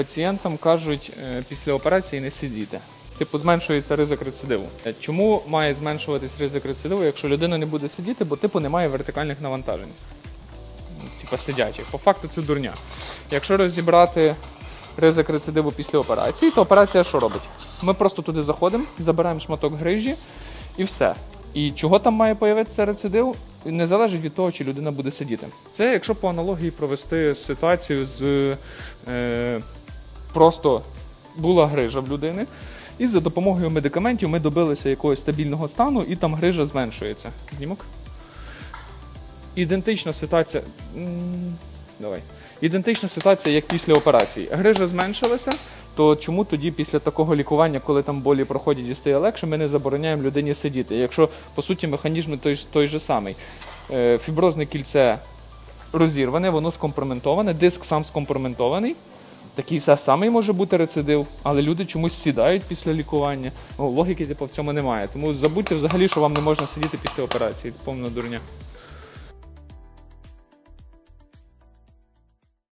пацієнтам кажуть е, після операції не сидіти. Типу, зменшується ризик рецидиву. Е, Чому має зменшуватись ризик рецидиву, якщо людина не буде сидіти, бо типу немає вертикальних навантажень? Типа сидячих. По факту це дурня. Якщо розібрати ризик рецидиву після операції, то операція що робить? Ми просто туди заходимо, забираємо шматок грижі і все. І чого там має появитися рецидив, не залежить від того, чи людина буде сидіти. Це якщо по аналогії провести ситуацію з е, просто була грижа в людини, і за допомогою медикаментів ми добилися якогось стабільного стану, і там грижа зменшується. Знімок? Ідентична ситуація. Давай. Ідентична ситуація, як після операції. Грижа зменшилася, то чому тоді після такого лікування, коли там болі проходять і стає легше, ми не забороняємо людині сидіти? Якщо по суті механізм той, той же самий. Е, Фіброзне кільце розірване, воно скомпроментоване, диск сам скомпроментований. Такий самий може бути рецидив, але люди чомусь сідають після лікування. Ну, логіки типу, в цьому немає. Тому забудьте взагалі, що вам не можна сидіти після операції. Повна дурня.